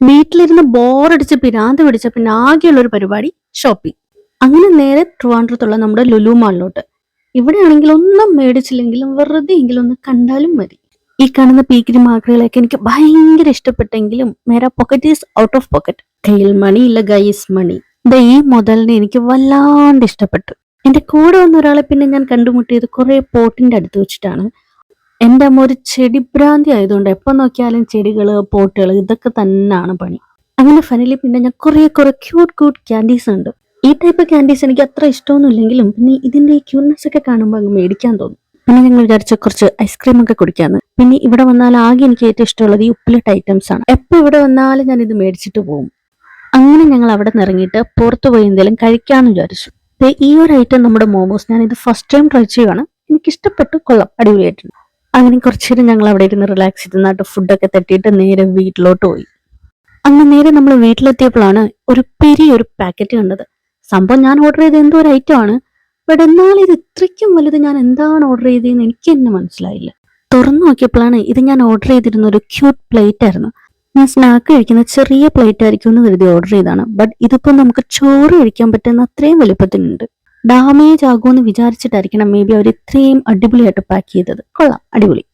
വീട്ടിലിരുന്ന് ബോറടിച്ച് പിരാന്ത് പിടിച്ച പിന്നെ ആകെയുള്ള ഒരു പരിപാടി ഷോപ്പിംഗ്. അങ്ങനെ നേരെ ട്രിവാൻഡ്രത്തുള്ള നമ്മുടെ ലുലു മാളിലോട്ട്. ഇവിടെയാണെങ്കിൽ ഒന്നും മേടിച്ചില്ലെങ്കിലും വെറുതെ എങ്കിലും ഒന്ന് കണ്ടാലും മതി. ഈ കാണുന്ന പീക്കിരി മാക്രികളൊക്കെ എനിക്ക് ഭയങ്കര ഇഷ്ടപ്പെട്ടെങ്കിലും മേരാ pocket is out of pocket കയ്യിൽ മണി ഇല്ല ഗൈസ് മണി ഈ മുതലിനെ എനിക്ക് വല്ലാണ്ട് ഇഷ്ടപ്പെട്ടു. എന്റെ കൂടെ വന്ന ഒരാളെ പിന്നെ ഞാൻ കണ്ടുമുട്ടിയത് കുറെ പോട്ടിന്റെ അടുത്ത് വെച്ചിട്ടാണ്. എന്റെ അമ്മ ഒരു ചെടിഭ്രാന്തി ആയതുകൊണ്ട് എപ്പോൾ നോക്കിയാലും ചെടികൾ പോട്ടുകൾ ഇതൊക്കെ തന്നെയാണ് പണി. അങ്ങനെ ഫൈനലി പിന്നെ ഞാൻ കുറേ കുറേ ക്യൂട്ട് ക്യൂട്ട് ക്യാൻഡീസ് ഉണ്ട്. ഈ ടൈപ്പ് ക്യാൻഡീസ് എനിക്ക് അത്ര ഇഷ്ടമൊന്നും ഇല്ലെങ്കിലും പിന്നെ ഇതിന്റെ ഈ ക്യൂട്ട്നെസ് ഒക്കെ കാണുമ്പോൾ അങ്ങ് മേടിക്കാൻ തോന്നും. പിന്നെ ഞങ്ങൾ വിചാരിച്ച കുറച്ച് ഐസ്ക്രീം ഒക്കെ കുടിക്കാന്ന്. പിന്നെ ഇവിടെ വന്നാൽ ആകെ എനിക്ക് ഏറ്റവും ഇഷ്ടമുള്ളത് ഈ ഉപ്പിലിട്ട ഐറ്റംസ് ആണ്. എപ്പോൾ ഇവിടെ വന്നാലും ഞാൻ ഇത് മേടിച്ചിട്ട് പോകും. അങ്ങനെ ഞങ്ങൾ അവിടെ നിന്ന് ഇറങ്ങിയിട്ട് പുറത്തു പോയി എന്തെങ്കിലും കഴിക്കാമെന്ന് വിചാരിച്ചു. ഈ ഒരു ഐറ്റം നമ്മുടെ മോമോസ് ഞാൻ ഇത് ഫസ്റ്റ് ടൈം ട്രൈ ചെയ്യുകയാണ് എനിക്ക് ഇഷ്ടപ്പെട്ടു കൊള്ളാം അടിപൊളിയായിട്ടുണ്ട്. അങ്ങനെ കുറച്ചു നേരം ഞങ്ങൾ അവിടെ ഇരുന്ന് റിലാക്സ് ചെയ്ത് നന്നായിട്ട് ഫുഡൊക്കെ തട്ടിയിട്ട് നേരെ വീട്ടിലോട്ട് പോയി. അങ്ങനെ നേരെ നമ്മൾ വീട്ടിലെത്തിയപ്പോഴാണ് ഒരു പെരിയൊരു പാക്കറ്റ് കണ്ടത്. സംഭവം ഞാൻ ഓർഡർ ചെയ്ത എന്തോ ഒരു ഐറ്റം ആണ്. ബട്ട് എന്നാൽ ഇത് ഇത്രയ്ക്കും വലുത് ഞാൻ എന്താണ് ഓർഡർ ചെയ്തതെന്ന് എനിക്ക് തന്നെ മനസ്സിലായില്ല. തുറന്നു നോക്കിയപ്പോഴാണ് ഇത് ഞാൻ ഓർഡർ ചെയ്തിരുന്ന ഒരു ക്യൂട്ട് പ്ലേറ്റ് ആയിരുന്നു. ഞാൻ സ്നാക്ക് കഴിക്കുന്ന ചെറിയ പ്ലേറ്റ് ആയിരിക്കും എന്ന് കരുതി ഓർഡർ ചെയ്താണ് ബട്ട് ഇതിപ്പോൾ നമുക്ക് ചോറ് കഴിക്കാൻ പറ്റുന്ന അത്രയും വലുപ്പത്തിനുണ്ട് ഡാമേജ് ആകുമെന്ന് വിചാരിച്ചിട്ടായിരിക്കണം മേ ബി അവർ ഇത്രയും അടിപൊളിയായിട്ട് പാക്ക് ചെയ്തത്. കൊള്ളാം. അടിപൊളി.